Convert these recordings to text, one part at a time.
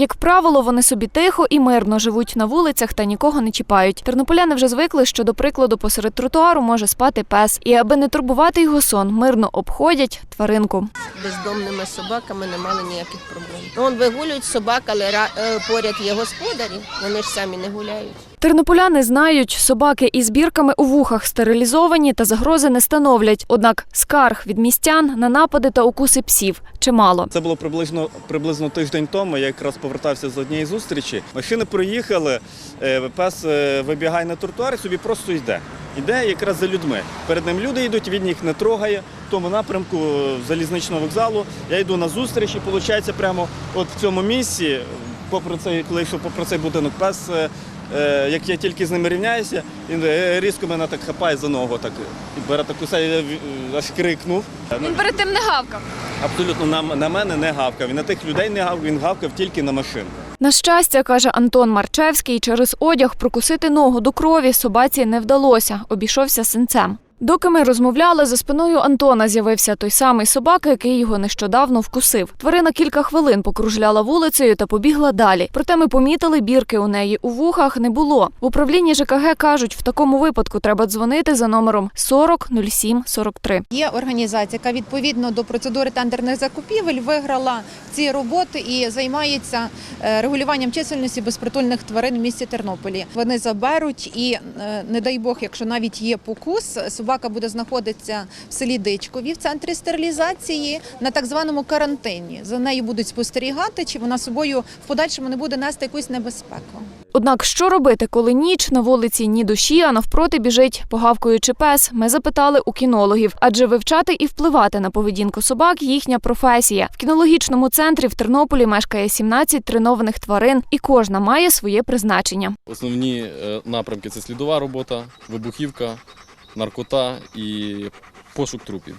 Як правило, вони собі тихо і мирно живуть на вулицях та нікого не чіпають. Тернополяни вже звикли, що, до прикладу, посеред тротуару може спати пес, і аби не турбувати його сон, мирно обходять тваринку. бездомними собаками не мали ніяких проблем. Ну, Он вигулюють собак, але е, поряд є господарі, вони ж самі не гуляють. Тернополяни знають, собаки із бірками у вухах стерилізовані та загрози не становлять. Однак скарг від містян на напади та укуси псів чимало. Це було приблизно приблизно тиждень тому. Я якраз повертався з однієї зустрічі. Машини проїхали, е, пес е, вибігає на тротуар і собі просто йде. Йде якраз за людьми. Перед ним люди йдуть, він їх не трогає. В тому напрямку е, залізничного вокзалу. Я йду на зустріч і виходить прямо от в цьому місці, попри цей, коли йшов попри цей будинок, пес. Е, е, Як я тільки з ними рівняюся, він е, різко мене так хапає за ногу, так і бере таку я, е, аж крикнув. Він перед тим не гавкав. Абсолютно на, на мене не гавкав. І на тих людей не гавкав, він гавкав тільки на машину. На щастя, каже Антон Марчевський, через одяг прокусити ногу до крові собаці не вдалося, обійшовся синцем. Доки ми розмовляли, за спиною Антона з'явився той самий собака, який його нещодавно вкусив. Тварина кілька хвилин покружляла вулицею та побігла далі. Проте ми помітили, бірки у неї у вухах не було. В управлінні ЖКГ кажуть, в такому випадку треба дзвонити за номером 40 07 43. Є організація, яка відповідно до процедури тендерних закупівель виграла ці роботи і займається е, регулюванням чисельності безпритульних тварин в місті Тернополі. Вони заберуть і, е, не дай Бог, якщо навіть є покус, собака буде знаходитися в селі Дичкові в центрі стерилізації на так званому карантині. За нею будуть спостерігати, чи вона собою в подальшому не буде нести якусь небезпеку. Однак, що робити, коли ніч на вулиці ні душі, а навпроти біжить погавкуючи пес? Ми запитали у кінологів, адже вивчати і впливати на поведінку собак їхня професія. В кінологічному центрі в Тернополі мешкає 17 тренованих тварин, і кожна має своє призначення. Основні е, напрямки це слідова робота, вибухівка, наркота і пошук трупів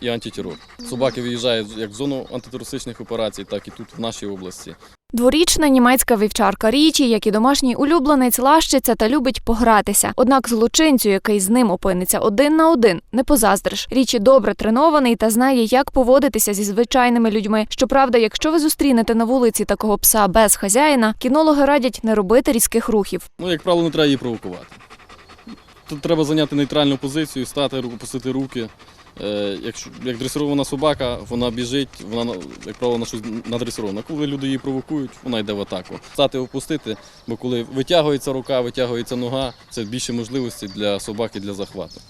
і антитерор. Собаки виїжджають як в зону антитерористичних операцій, так і тут в нашій області. Дворічна німецька вівчарка Річі, як і домашній улюбленець, лащиться та любить погратися. Однак злочинцю, який з ним опиниться один на один, не позаздриш. Річі добре тренований та знає, як поводитися зі звичайними людьми. Щоправда, якщо ви зустрінете на вулиці такого пса без хазяїна, кінологи радять не робити різких рухів. Ну, як правило, не треба її провокувати. Тут треба зайняти нейтральну позицію, стати, опустити руки. Е, Якщо як дресирована собака, вона біжить, вона як правило на щось надресирована. Коли люди її провокують, вона йде в атаку. Стати опустити, бо коли витягується рука, витягується нога, це більше можливості для собаки для захвату.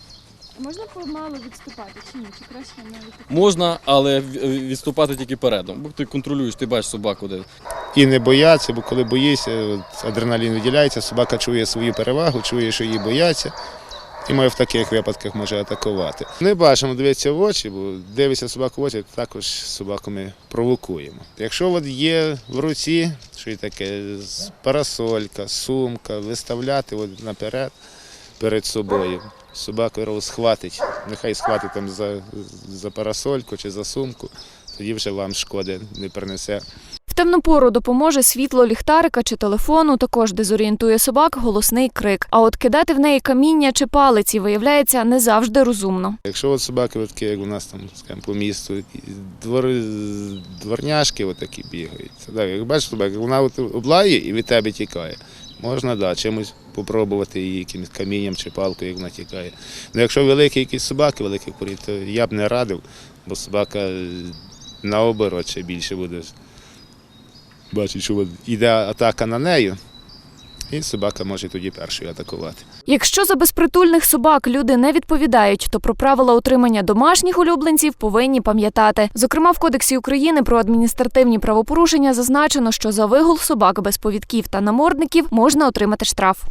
Можна помалу відступати чи ні? Чи краще навіть? Можна, але відступати тільки передом. Бо ти контролюєш, ти бачиш собаку, де і не бояться, бо коли боїшся, адреналін виділяється, собака чує свою перевагу, чує, що її бояться. І може в таких випадках може атакувати. Не бачимо дивитися в очі, бо дивиться собаку в очі, також собаку ми провокуємо. Якщо от є в руці, що й таке, парасолька, сумка, виставляти от наперед перед собою. Собаку схватить, нехай схватить там за, за парасольку чи за сумку, тоді вже вам шкоди не принесе. Темну пору допоможе світло ліхтарика чи телефону. Також дезорієнтує собак голосний крик. А от кидати в неї каміння чи палиці виявляється не завжди розумно. Якщо от собаки, такі, як у нас там скажімо, по місту, і двор, дворняшки от такі бігають. Так, як бачиш собака, вона от облає і від тебе тікає. Можна да, чимось спробувати її якимось камінням чи палкою, як вона тікає. Ну, якщо великі якісь собаки, великих порід, то я б не радив, бо собака е, наоборот ще більше буде. Бачить, що йде атака на нею, і собака може тоді першою атакувати. Якщо за безпритульних собак люди не відповідають, то про правила отримання домашніх улюбленців повинні пам'ятати. Зокрема, в Кодексі України про адміністративні правопорушення зазначено, що за вигул собак без повідків та намордників можна отримати штраф.